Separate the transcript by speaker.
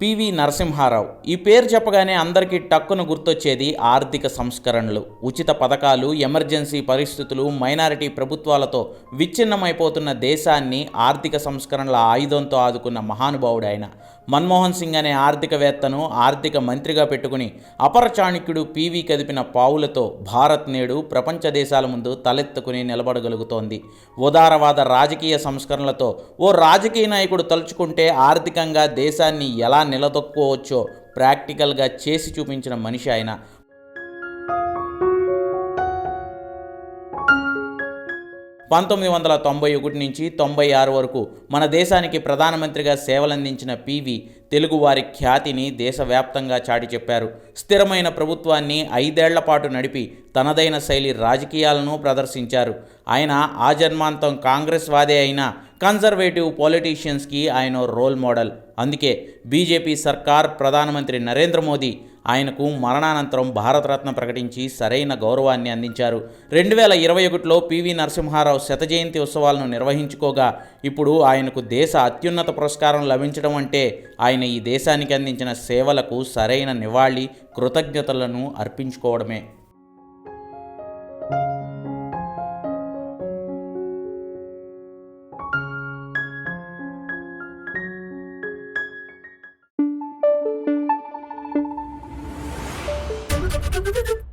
Speaker 1: PV Narasimha Rao. ఈ పేరు చెప్పగానే అందరికీ టక్కును గుర్తొచ్చేది ఆర్థిక సంస్కరణలు. ఉచిత పథకాలు ఎమర్జెన్సీ పరిస్థితులు మైనారిటీ ప్రభుత్వాలతో విచ్ఛిన్నమైపోతున్న దేశాన్ని ఆర్థిక సంస్కరణల ఆయుధంతో ఆదుకున్న మహానుభావుడు ఆయన. మన్మోహన్ సింగ్ అనే ఆర్థికవేత్తను ఆర్థిక మంత్రిగా పెట్టుకుని అపర చాణక్యుడు పివి కదిపిన పావులతో భారత్ నేడు ప్రపంచ దేశాల ముందు తలెత్తుకుని నిలబడగలుగుతోంది. ఉదారవాద రాజకీయ సంస్కరణలతో ఓ రాజకీయ నాయకుడు తలుచుకుంటే ఆర్థికంగా దేశాన్ని ఎలా నిలదొక్కుకోవచ్చో ప్రాక్టికల్గా చేసి చూపించిన మనిషి ఆయన. పంతొమ్మిది వందల తొంభై ఒకటి నుంచి తొంభై ఆరు వరకు మన దేశానికి ప్రధానమంత్రిగా సేవలందించిన పివి తెలుగువారి ఖ్యాతిని దేశవ్యాప్తంగా చాటి చెప్పారు. స్థిరమైన ప్రభుత్వాన్ని ఐదేళ్ళ పాటు నడిపి తనదైన శైలి రాజకీయాలను ప్రదర్శించారు. ఆయన ఆజన్మాంతం కాంగ్రెస్ వాదే అయిన కన్జర్వేటివ్ పొలిటీషియన్స్కి ఆయన రోల్ మోడల్. అందుకే బీజేపీ సర్కార్ ప్రధానమంత్రి నరేంద్ర మోదీ ఆయనకు మరణానంతరం భారతరత్న ప్రకటించి సరైన గౌరవాన్ని అందించారు. రెండు వేల ఇరవై ఒకటిలో పివి నరసింహారావు శత జయంతి ఉత్సవాలను నిర్వహించుకోగా ఇప్పుడు ఆయనకు దేశ అత్యున్నత పురస్కారం లభించడం అంటే ఆయన ఈ దేశానికి అందించిన సేవలకు సరైన నివాళి కృతజ్ఞతలను అర్పించుకోవడమే.
Speaker 2: Thank you.